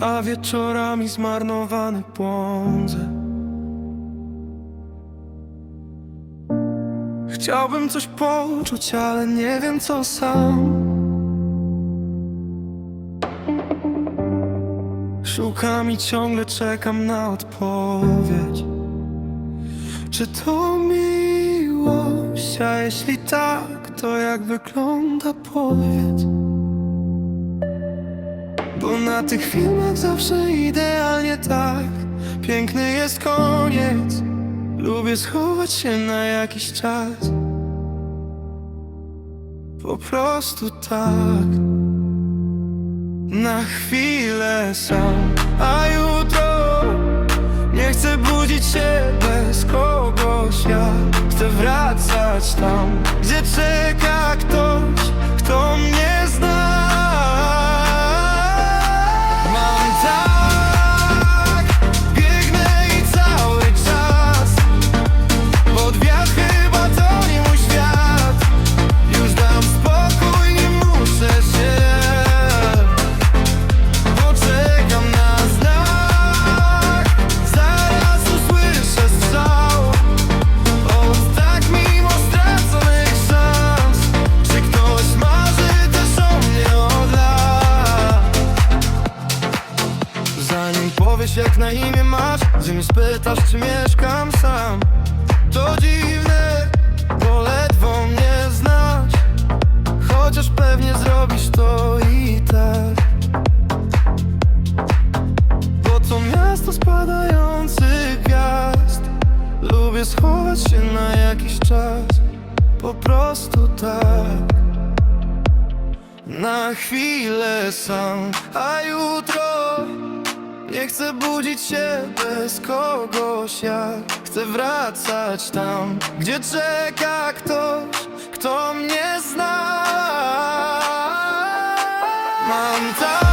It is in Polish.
A wieczorami zmarnowany błądzę Chciałbym coś poczuć, ale nie wiem co sam. Szukam i ciągle czekam na odpowiedź. Czy to miłość, a jeśli tak, to jak wygląda powiedz Bo na tych filmach zawsze idealnie tak. Piękny jest koniec. Lubię schować się na jakiś czas. Po prostu tak. Na chwilę sam. A jutro Nie chcę budzić się bez kogoś. Ja chcę wracać tam Gdzie czeka powiesz jak na imię masz Zanim spytasz czy mieszkam sam. To dziwne, bo ledwo mnie znasz. Chociaż pewnie zrobisz to i tak. Bo to miasto spadających gwiazd. Lubię schować się na jakiś czas. Po prostu tak. Na chwilę sam, a jutro nie chcę budzić się bez kogoś Ja chcę wracać tam, gdzie czeka ktoś, kto mnie zna. Mam tak,